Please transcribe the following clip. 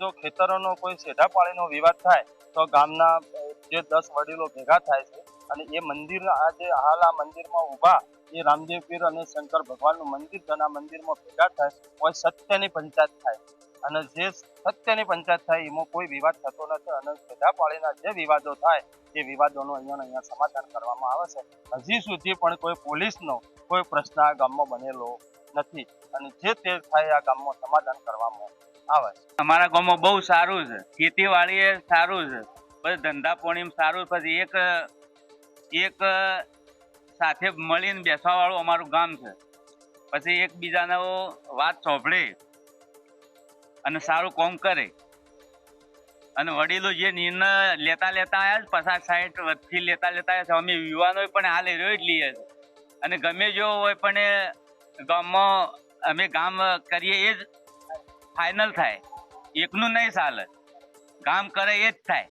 જો ખેતરોનો કોઈ સેઢા પાણીનો વિવાદ થાય, તો ગામના જે દસ વડીલો ભેગા થાય છે અને એ મંદિર આજે હાલ આ મંદિરમાં ઊભા, એ રામદેવ પીર અને શંકર ભગવાનનું મંદિર છે મંદિરમાં ભેગા થાય, કોઈ સત્યની પંચાયત થાય. અને જે સત્યની પંચાયત થાય, એમાં કોઈ વિવાદ થતો નથી. અને સેઢા પાણીના જે વિવાદો થાય, એ વિવાદોનું અહીંયા અહીંયા સમાધાન કરવામાં આવે છે. હજી સુધી પણ કોઈ પોલીસનો કોઈ પ્રશ્ન આ ગામમાં બનેલો નથી. અને જે તે થાય આ ગામમાં સમાધાન કરવામાં આવે અમારા ગામમાં બહુ સારું છે. ખેતીવાડી એ સારું છે. પછી ધંધા પાણી સારું, પછી એક એક સાથે મળીને બેસવા વાળું અમારું ગામ છે. પછી એકબીજાને વાત સાંભળે અને સારું કામ કરે. અને વડીલો જે નિર્ણય લેતા લેતા આવ્યા છે, પચાસ સાઠ વર્ષથી લેતા લેતા આવ્યા છે, અમે યુવાનો પણ હાલ રહ્યો જ લઈએ છે અને ગમે જેવો હોય પણ એ ગામમાં અમે ગામ કરીએ એ જ ફાઇનલ થાય. એકનું નહીં ચાલે. કામ કરે એ જ થાય.